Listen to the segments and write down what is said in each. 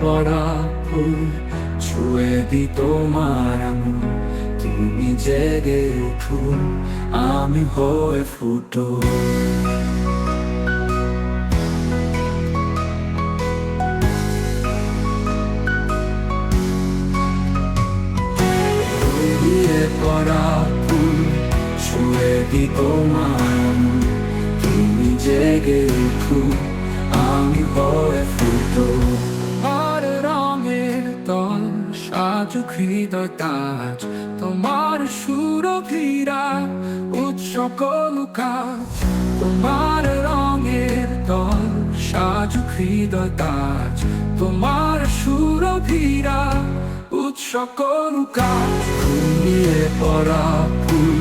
পড়া ফুল ছুঁয়ে দি তোমার তুমি জেগে উঠুন, আমি হয়ে ফুটো। পড়া ফুল ছুঁয়ে দি তোমার তুমি জেগে উঠুন সাজুক হৃদয় তাজ তোমার সুরভিরা উৎসকল কাজ তোমার রঙের তল সাজুক হৃদয় তাজ তোমার সুরভিরা উৎসকল কাজ ঘুমিয়ে পড়া ফুল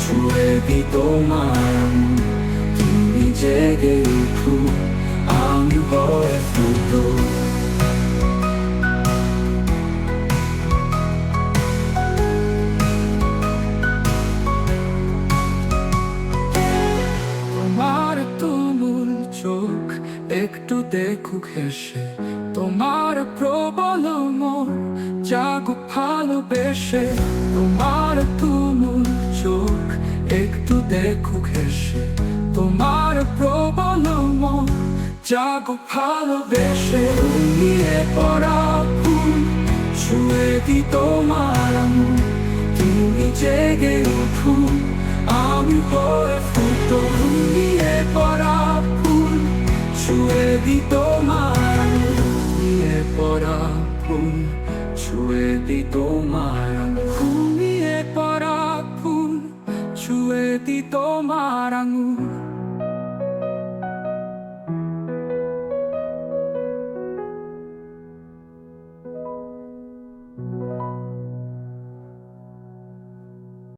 ছুঁয়ে দি তোমার তুমি জেগে একটু দেখুক হেসে। তোমার প্রবল মন, জাগুক ভালোবেসে। তোমার তুমুল চোখ, একটু দেখুক হেসে। তোমার প্রবল মন, জাগুক ভালোবেসে। নিয়ে পড়া ছুঁয়ে দি তোমার তুমি জেগে উঠুন, আমি হয়ে তোমার ঘুমিয়ে পড়া ফুল ছুঁয়ে দি তোমার। ঘুমিয়ে পড়া ফুল ছুঁয়ে দি তোমার আঙুল।